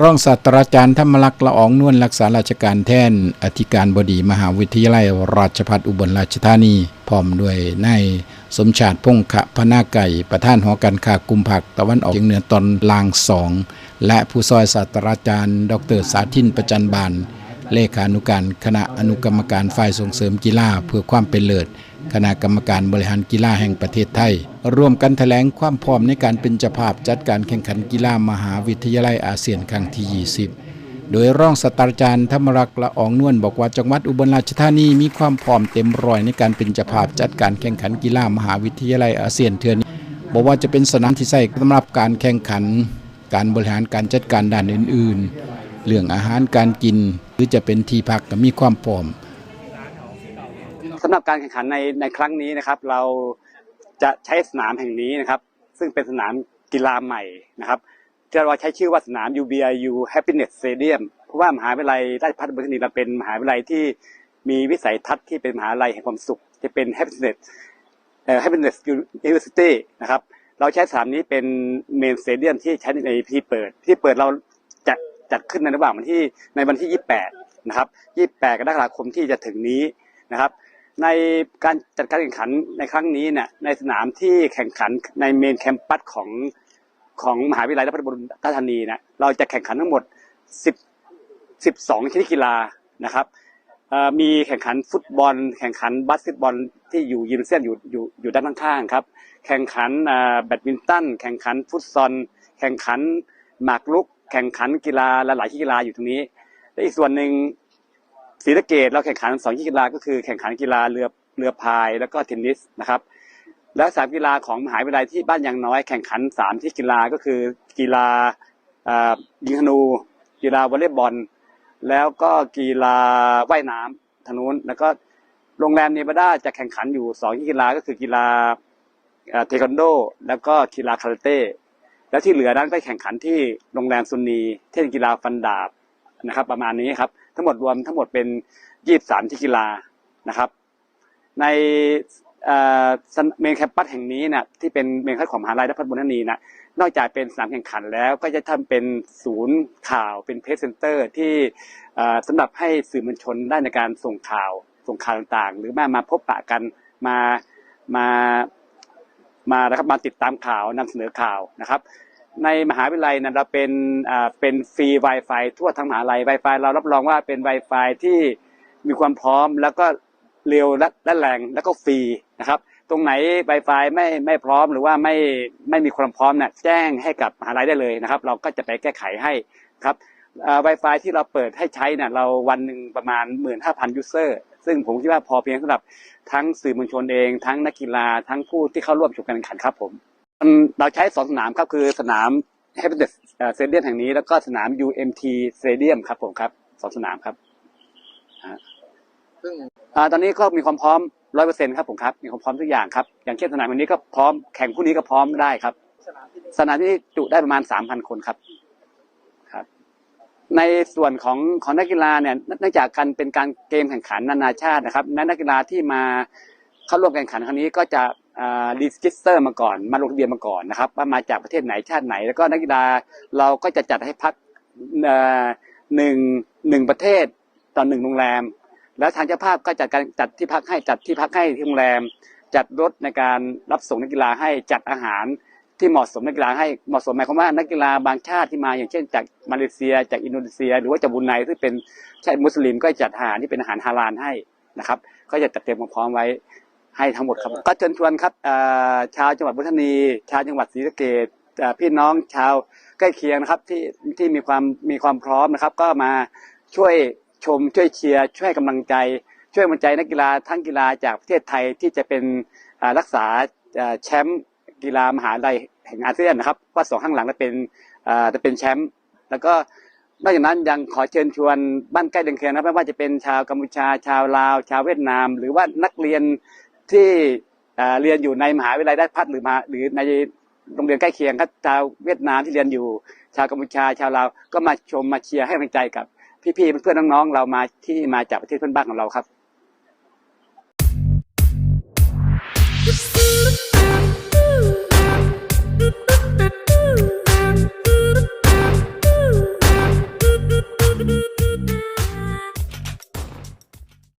รองศาสตราจารย์ธรรมลักษ์ละอองนวลรักษาราชการแทนอธิการบดีมหาวิทยาลัย ราชภัฏอุบลราชธานี พร้อมด้วยนายสมชาติพงขะพนาไก่ ประธานหอการค้ากุมผักตะวันออกเฉียงเหนือตอนลางสองและผู้ซอยศาสตราจารย์ ดรสาธินประจันบานเลขานุการคณะอนุกรรมการฝ่ายส่งเสริมกีฬาเพื่อความเป็นเลิศ คณะกรรมการบริหารกีฬาแห่งประเทศไทย ร่วมกันแถลงความพร้อมในการเป็นเจ้าภาพจัดการแข่งขันกีฬามหาวิทยาลัยอาเซียนครั้งที่ 20 โดยร่องศาสตราจารย์ธรรมรักษ์ละอองนวลบอกว่าจังหวัดอุบลราชธานีมีความพร้อมเต็มร้อยในการเป็นเจ้าภาพจัดการแข่งขันกีฬามหาวิทยาลัยอาเซียนเทือนบอกว่าจะเป็นสนามที่ใช้สำหรับการแข่งขัน การบริหารการจัดการด้านอื่น ๆ เรื่องอาหารการกิน หรือจะเป็นที่พักก็มีความพร้อม สำหรับการแข่งขันในในครั้งนี้นะครับ เราจะใช้สนามแห่งนี้นะครับ ซึ่งเป็นสนามกีฬาใหม่นะครับที่เราใช้ชื่อว่าสนาม UBIU Happiness Stadium เพราะว่ามหาวิทยาลัยราชภัฏบุรีรัมย์เราเป็นมหาวิทยาลัยที่มีวิสัยทัศน์ที่เป็นมหาวิทยาลัยแห่งความสุขที่เป็น Happiness เอ่อ Happiness University นะครับ เราใช้สนามนี้เป็นเมนสเตเดียมที่ใช้ในพิธีเปิด ที่เปิดเราจะจัดขึ้นในระหว่างวันที่ในวันที่ 28 นะครับ 28 กรกฎาคมที่จะถึงนี้นะครับ ในการจัดการแข่งขันในครั้งนี้เนี่ยในสนามที่แข่งขันในเมนแคมปัสของของมหาวิทยาลัยราชภัฏบุรีราชธานีนี่ยเราจะแข่งขันทั้งหมด 10 12 ชนิดกีฬานะครับมีแข่งขันฟุตบอล แข่งขันบาสเกตบอลที่อยู่ยิมเซียนอยู่อยู่อยู่ด้านข้างๆครับ แข่งขันแบดมินตัน แข่งขันฟุตซอล แข่งขันหมากรุก แข่งขันกีฬาและหลายชนิดกีฬาอยู่ตรงนี้และอีกส่วนหนึ่ง ศรีสะเกดเราแข่งขันสองกีฬาก็คือแข่งขันกีฬาเรือเรือพายแล้วก็เทนนิสนะครับ และสามกีฬาของมหาวิทยาลัยที่บ้านยางน้อยแข่งขันสามที่กีฬาก็คือกีฬายิงธนู กีฬาวอลเลย์บอล แล้วก็กีฬาว่ายน้ำทางนู้นแล้วก็โรงแรมเนวาดาจะแข่งขันอยู่สองกีฬาก็คือกีฬาเอ่อเทควันโด แล้วก็กีฬาคาราเต้แล้วที่เหลือนั้นไปแข่งขันที่โรงแรมซุนนีเช่นกีฬาฟันดาบนะครับ ประมาณนี้ครับ ทั้งหมดรวมทั้งหมดเป็นยี่สามที่กีฬานะครับ ในเอ่อเมนแคมปัสแห่งนี้นะที่เป็นเมนแคมปัสของมหาลัยราชภัฏบุรีนะนอกจากเป็นสนามแข่งขันแล้วก็จะทำเป็นศูนย์ข่าวเป็นเพจเซ็นเตอร์ที่เอ่อสำหรับให้สื่อมวลชนได้ในการส่งข่าวส่งข่าวต่างๆ หรือมามาพบปะกันมามามานะครับมาติดตามข่าวนำเสนอข่าวนะครับ ในมหาวิทยาลัยนั้นเราเป็นอ่าเป็นฟรี Wi-Fi ทั่วทั้งมหาลัย Wi-Fi เรารับรองว่าเป็น Wi-Fi ที่มีความพร้อมแล้วก็เร็วและและแรงแล้วก็ฟรีนะครับ ตรงไหน Wi-Fi ไม่ไม่พร้อมหรือว่าไม่ไม่มีความพร้อมเนี่ยแจ้งให้กับมหาลัยได้เลยนะครับ เราก็จะไปแก้ไขให้ครับเอ่อ Wi-Fi ที่เราเปิดให้ใช้เนี่ยเราวันหนึ่งประมาณ 15,000 ยูเซอร์ ซึ่งผมคิดว่าพอเพียงสำหรับทั้งสื่อมวลชนเอง ทั้งนักกีฬาทั้งผู้ที่เข้าร่วมชมการแข่งขันครับผม เราใช้สองสนามครับคือสนาม Happiness สเตเดียมแห่งนี้ แล้วก็สนาม UMT Stadium ครับผมครับสองสนามครับซึ่งอ่าตอนนี้ก็มีความพร้อมร้อยเปอร์เซ็นครับผมครับมีความพร้อมทุกอย่างครับอย่างเช่นสนามแห่งนี้ก็พร้อมแข่งพรุ่งนี้ก็พร้อมได้ครับสนามที่นี่สนามที่จุได้ประมาณสามพันคนครับครับ ในส่วนของของนักกีฬาเนี่ยเนื่องจากการเป็นการเกมแข่งขันนานาชาตินะครับนักกีฬาที่มาเข้าร่วมแข่งขันครั้งนี้ก็จะ รีจิสเตอร์มาก่อนมาลงทะเบียนมาก่อนนะครับว่ามาจากประเทศไหนชาติไหน แล้วก็นักกีฬาเราก็จะจัดให้พักหนึ่งหนึ่งประเทศต่อหนึ่งโรงแรม แล้วทางเจ้าภาพก็จัดการจัดที่พักให้จัดที่พักให้ที่โรงแรม จัดรถในการรับส่งนักกีฬาให้จัดอาหารที่เหมาะสมนักกีฬาให้เหมาะสมหมายความว่านักกีฬาบางชาติที่มาอย่างเช่น จากมาเลเซีย จากอินโดนีเซีย หรือว่าจากบรูไนซึ่งเป็นชาติมุสลิมก็จัดอาหารที่เป็นอาหารฮาลาลให้นะครับ ก็จะจัดเตรียมความพร้อมไว้ ให้ทั้งหมดครับ ก็เชิญชวนครับชาวจังหวัดบุรีรัมย์ชาวจังหวัดศรีสะเกษเอ่อพี่น้องชาวใกล้เคียงนะครับที่ที่มีความมีความพร้อมนะครับ ก็มาช่วยชมช่วยเชียร์ช่วยให้กำลังใจ ช่วยกำลังใจนักกีฬาทั้งกีฬาจากประเทศไทยที่จะเป็นรักษาแชมป์กีฬามหาลัยแห่งอาเซียนนะครับว่าสองข้างหลังจะเป็นจะเป็นแชมป์แล้วก็นอกจากนั้นยังขอเชิญชวนบ้านใกล้เดือนเคียงนะไม่ว่าจะเป็นชาวกัมพูชาชาวลาว ชาวเวียดนาม หรือว่านักเรียน ที่เรียนอยู่ในมหาวิทยาลัยได้พัฒน์หรือมาหรือในโรงเรียนใกล้เคียงครับชาวเวียดนามที่เรียนอยู่ ชาวกัมพูชาชาวลาวก็มาชมมาเชียร์ให้กำลังใจกับพี่ๆเพื่อนๆน้องๆเรามาที่มาจากประเทศเพื่อนบ้านของเราครับ